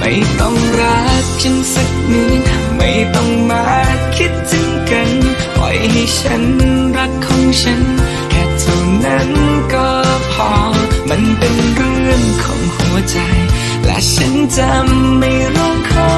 ไม่ต้องรักฉันสักนิดไม่ต้องมาคิดถึงกัน ปล่อยให้ฉันรักของฉัน แค่เท่านั้นก็พอ มันเป็นเรื่องของหัวใจ และฉันจะไม่ร้องขอ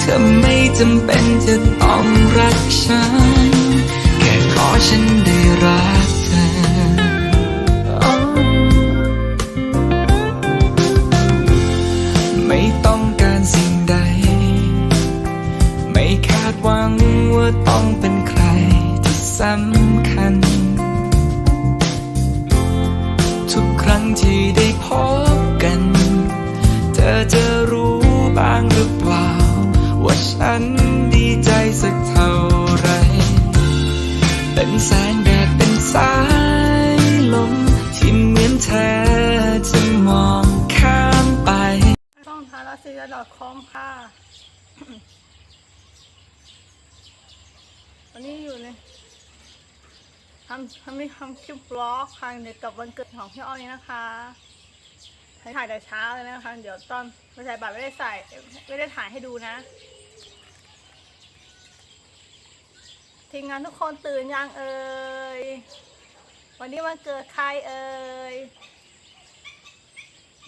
เธอไม่จำเป็นจะต้องรักฉัน แค่ขอฉันได้รัก สำคัญ ทุกครั้งที่ได้พบกัน เธอจะรู้บ้างหรือเปล่า ว่าฉันดีใจสักเท่าไร เป็นแสงแดดเป็นสายลมที่เหมือนเธอจะมองข้ามไปช่องทาราซีดอทคอมค่ะวันนี้อยู่ใน ทำทำมีทำคลิปบล็อกค่ะเด็กกับวันเกิดของพี่อ้อยนะคะถ่ายแต่เช้าเลยนะคะ เดี๋ยวตอนไม่ใส่บัตรไม่ได้ใส่ไม่ได้ถ่ายให้ดูนะทีมงานทุกคนตื่นยังเอ่ยวันนี้วันเกิดใครเอ่ย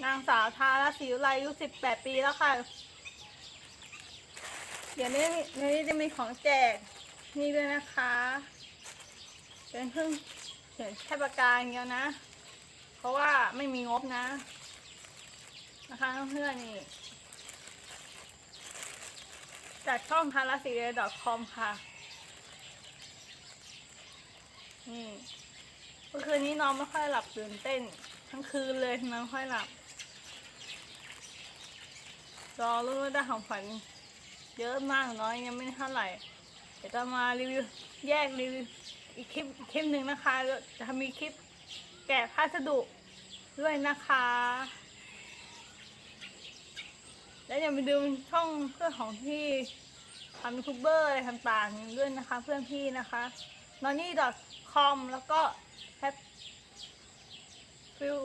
นางสาวทาราศิวไลอายุสิบแปดปีแล้วค่ะ เดี๋ยวนี้ในนี้จะมีของแจกนี่ด้วยนะคะ เป็นเพิ่งเขียนแค่ปากกาอย่างเดียวนะ เพราะว่าไม่มีงบนะ นะคะเพื่อนๆนี่จากช่องทาราศิเดอทคอมค่ะ นี่เมื่อคืนนี้นอนไม่ค่อยหลับตื่นเต้น ทั้งคืนเลยนอนไม่ค่อยหลับ รอรู้ว่าได้ของขวัญเยอะมากน้อยยังไม่เท่าไหร่ เดี๋ยวจะมารีวิว แยกรีวิว อีกคลิปคลิปหนึ่งนะคะจะมีคลิปแกะพัสดุด้วยนะคะ แล้วอย่าไปดูช่องเพื่อนของที่ทำยูทูบเบอร์อะไรต่างๆด้วยนะคะ เพื่อนพี่นะคะ n o n n y com แล้วก็แฮปฟิว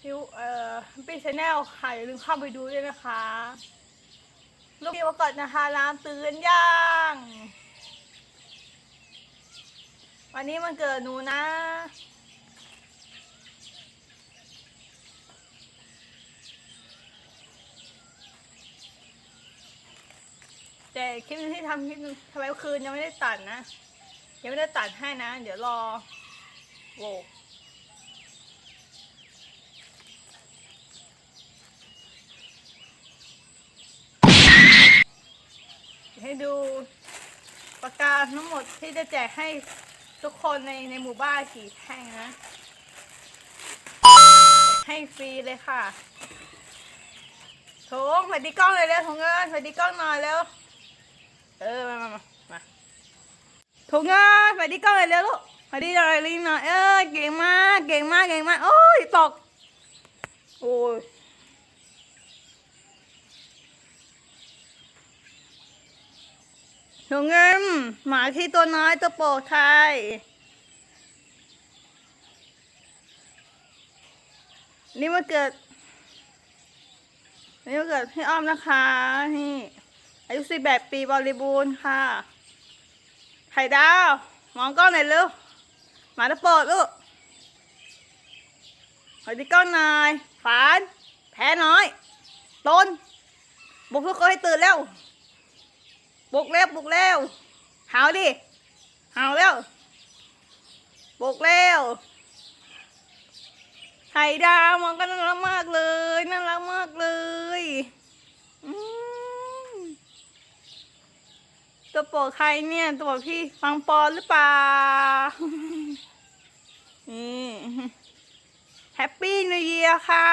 ฟิวเอ่อปีชแนลค่ะ อย่าลืมเข้าไปดูด้วยนะคะ ลูกเดียวก่อนนะคะรามตื่นย่าง วันนี้มันเกิดหนูนะ แต่คลิปที่ทำคลิปทำไมคืนยังไม่ได้ตัดนะ ยังไม่ได้ตัดให้นะ เดี๋ยวรอโวให้ดูปากกาศทั้งหมดที่จะแจกให้ ทุกคนในในหมู่บ้านกี่แท่งนะ ให้ฟรีเลยค่ะโถงสวัสดีกล้องเลยเร็วถงเงินสวัสดีกล้องหน่อยเร็วเออมามามามาถงเงินสวัสดีกล้องเลยเร็วลูกสวัสดีหน่อยลิงหน่อยเออเก่งมากเก่งมากเก่งมากโอ้ยตกโอ้ย หนูเงิมหมาที่ตัวน้อยตัวโปรดไทยนี่มาเกิด นี่มาเกิดพี่อ้อมนะคะ นี่อายุสิบแปดปีบริบูรณ์ค่ะ ไข่ดาว มองกล้องหน่อยเร็วหมาตัวโปรดลูกขอดีกล้องหน่อยฝาน แพ้น้อย ต้น บุกทุกคนให้ตื่นแล้ว บุกเร็วบุกเร็วหาวดิหาวเร็วบุกเร็วไข่ดาวมองก็น่ารักมากเลยน่ารักมากเลยตัวโปรดใครเนี่ย ตัวพี่ฟังปอนหรือเปล่านี่แฮปปี้นิวเยียค่ะ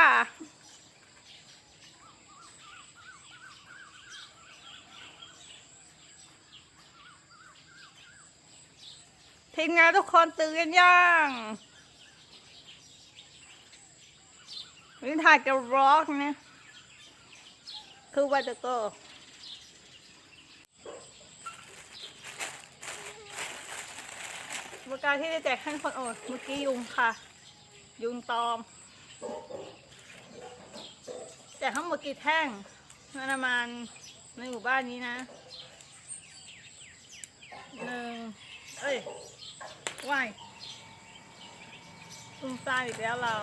ทีมงานทุกคนตื่นกันยังวันนี้ถ่ายกับร็อกนะคือว่าจะก็บริการที่จะแจกให้คนโอดเมื่อกี้ยุงค่ะ ยุงตอม แต่ทั้งหมดกี่แท่งประมาณในหมู่บ้านนี้นะหนึ่ง เอ้ยว่ายตุ้มตามอีกแล้วเรา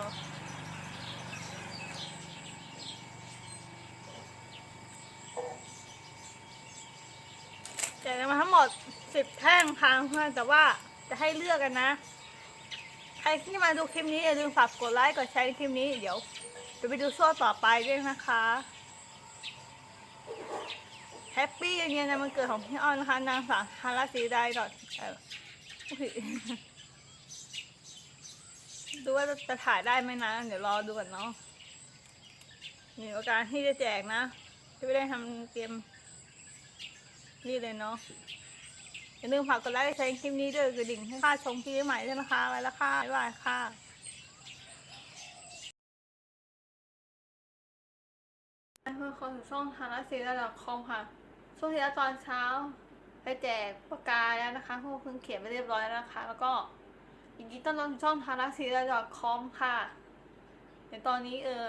แจกมาทั้งหมดสิบแท่งค่ะเพื่อนแต่ว่าจะให้เลือกกันนะ ใครที่มาดูคลิปนี้อย่าลืมฝากกดไลค์กดแชร์คลิปนี้เดี๋ยวจะไปดูช่ต่อไปด้วยนะคะ แฮปปี้ยังไงในวันเกิดของพี่อ้อนนะคะนางสาวฮาราสีไดดอทเอออุ๊ยดูว่าจะถ่ายได้ไหมนะ เดี๋ยวรอดูก่อนเนาะมีโอกาสที่จะแจกนะที่ไม่ได้ทำเตรียมนี่เลยเนาะอย่าลืมฝากกดไลค์แชร์คลิปนี้ด้วยกระดิ่งให้ค่าชมคลิปใหม่ด้วยนะคะไว้แล้วค่ะบ๊ายบายค่ะเพื่อนคนช่องทางรัสซีระดับคอมค่ะ ช่วงที่แล้วตอนเช้า ไปแจกปากกาแล้วนะคะพวกเพิ่งเขียนไปเรียบร้อยแล้วนะคะ แล้วก็อีกทีต้อนรับช่องทารัสซีระดับคอมค่ะเดี๋ยวตอนนี้เออ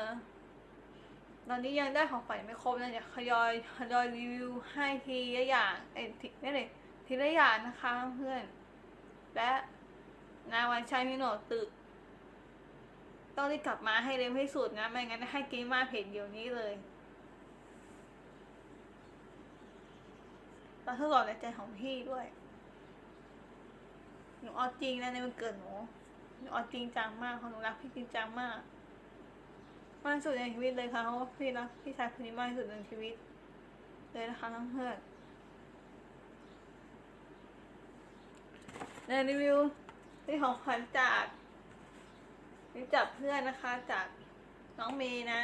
ตอนนี้ยังได้ของขวัญไม่ครบนะเดี๋ยวทยอยทยอยรีวิวให้ทีละอย่างเอ้ทีนี่เลยทีละอย่างนะคะเพื่อน และนายวันชัยมิโนตึก ต้องรีบกลับมาให้เร็วที่สุดนะ ไม่งั้นให้เกมมาเพจเดี๋ยวนี้เลย เราทดสอบในใจของพี่ด้วย หนูเอาจริงนะในวันเกิดหนูหนูเอาจริงจังมากของหนูรักพี่จริงจังมาก มากที่สุดในชีวิตเลยค่ะเพราะว่าพี่รักพี่ชายคนนี้มากที่สุดในชีวิต เลยนะคะทั้งเพื่อนในรีวิวที่ของขวัญจากนี่จากเพื่อนนะคะจากน้องเมย์นะ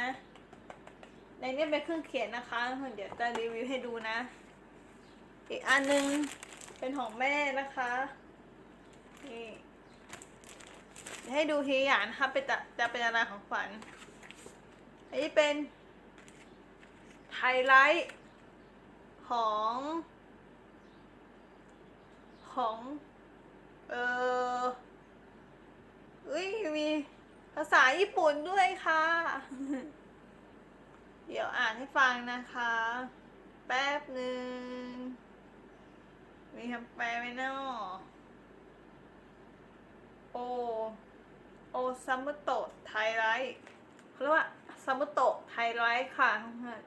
ในนี้เป็นเครื่องเขียนนะคะ เดี๋ยวจะรีวิวให้ดูนะ อีกอันหนึงเป็นของแม่นะคะนี่ให้ดูทีอย่างนะคะเป็นจะจะเป็นอะไรของขวัญอันนี้เป็นไฮไลท์ของของเออเอ้ยมีภาษาญี่ปุ่นด้วยค่ะ เดี๋ยวอ่านให้ฟังนะคะ แป๊บหนึ่ง มีคำแปลไหมเนาะโอ โอซัมเมโตะไทไลท์เขาเรียกว่าซัมมุโตะไฮไลท์ค่ะเพื่อน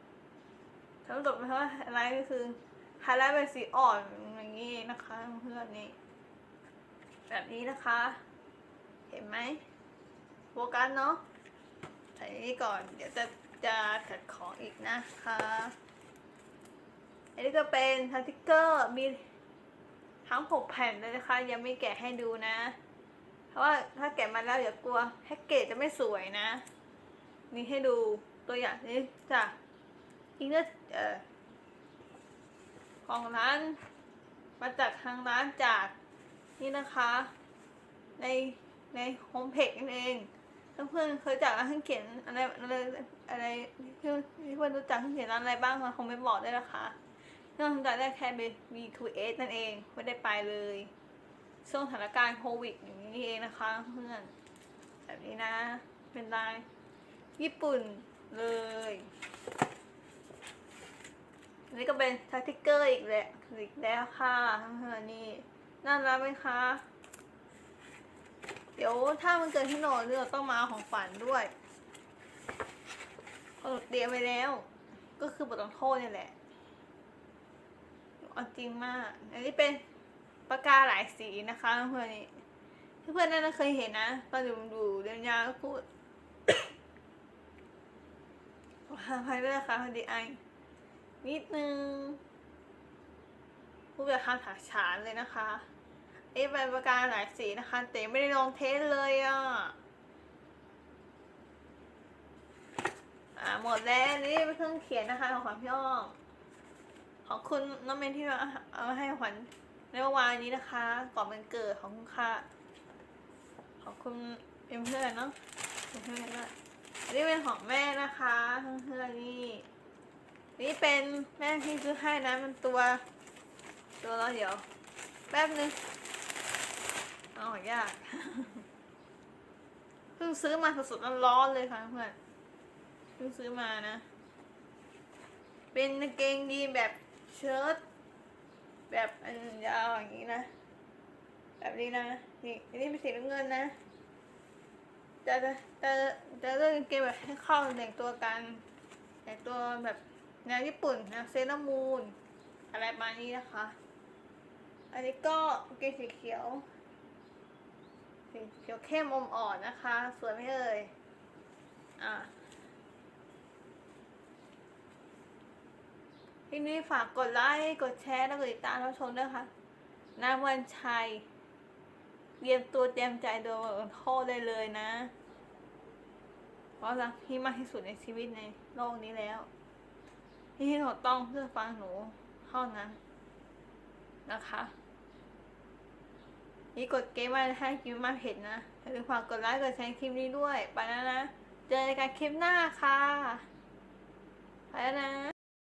ซัมมุโตะแปลว่าไฮไลท์ก็คือไฮไลท์เป็นสีอ่อนอย่างนี้นะคะเพื่อนนี่แบบนี้นะคะ เห็นไหมโฟกัสเนาะใส่นี่ก่อนเดี๋ยวจะจะถัดของอีกนะคะ อันนี้ก็เป็นสติกเกอร์มี ทั้งหกแผ่นเลยนะคะ ยังไม่แกะให้ดูนะ เพราะว่าถ้าแกะมาแล้วอย่ากลัวแพ็กเกจจะไม่สวยนะ นี่ให้ดูตัวอย่างนี้จากอิงเกอร์เอ่อของร้าน มาจากทางร้านจากนี่นะคะ ในในโฮมเพจนั่นเองเพื่อนเคยจากร้านเครื่องเขียนอะไรอะไรอะไรเพื่อนรู้จักเครื่องเขียนร้านอะไรบ้างมาคอมเมนต์บอกได้นะคะ เรื่องจากได้แค่มีคูเอสนั่นเองไม่ได้ไปเลยช่วงสถานการณ์โควิดอย่างนี้เองนะคะเพื่อนแบบนี้นะเป็นลายญี่ปุ่นเลยอันนี้ก็เป็นสติกเกอร์อีกแหละอีกแล้วค่ะเพื่อนนี่น่ารักไหมคะ เดี๋ยวถ้ามันเกิดที่โหนดเราต้องมาของฝันด้วยเอาเตรียมไปแล้ว ก็คือบทลงโทษนี่แหละ เอาจริงมาก อันนี้เป็นปากกาหลายสีนะคะเพื่อนๆนี่เพื่อนๆน่าจะเคยเห็นนะตอนอยู่ดูเรียนยาก็พูดขออภัยด้วยนะคะพอดีไอนิดนึงพูดแบบคำถาฉานเลยนะคะนี่เป็นประกาหลายสีนะคะ แต่ไม่ได้ลองเทสเลยอะอ่าหมดแล้วนี่เป็นเครื่องเขียนนะคะของขวัญพี่อ้อม ของคุณน้องเมนที่มาเอามาให้ขวัญในเมื่อวานนี้นะคะก่อนวันเกิดของคุณค่ะขอบคุณเพื่อนเนาะเพื่อนด้วยอันนี้เป็นของแม่นะคะเพื่อนนี่นี่เป็นแม่ที่ซื้อให้นะมันตัว ตัวแล้วเดี๋ยว แป๊บนึงเอาอยากเพิ่งซื้อมาสดๆร้อนๆเลยค่ะเพื่อนเพิ่งซื้อมานะ เป็นกางเกงยีนแบบ เชิ้ตแบบอันยาวอย่างนี้นะ แบบนี้นะ นี่อันนี้เป็นสีน้ำเงินนะ จะจะจะจะเลือกเกงแบบให้เข้าแต่งตัวกันแต่งตัวแบบแนวญี่ปุ่นแนะเซรามูนอะไรประมาณนี้นะคะ อันนี้ก็กางเกงสีเขียวสีเขียวเข้มอมอ่อนนะคะ สวยไหมเอ่ยอะ ที่นี้ฝากกดไลค์กดแชร์แล้วก็ติดตามรับชมด้วยค่ะนายวันชัยเตรียมตัวเตรียมใจโดนโทษได้เลยนะ เพราะรักพี่มากที่สุดในชีวิตในโลกนี้แล้ว ที่หนูต้องเพื่อฟังหนูเท่านั้นนะคะ นี่กดเกมมาให้คลิปมาเห็นนะอย่าลืมฝากกดไลค์กดแชร์คลิปนี้ด้วย ไปแล้วนะ เจอกันคลิปหน้าค่ะ ไปแล้วนะ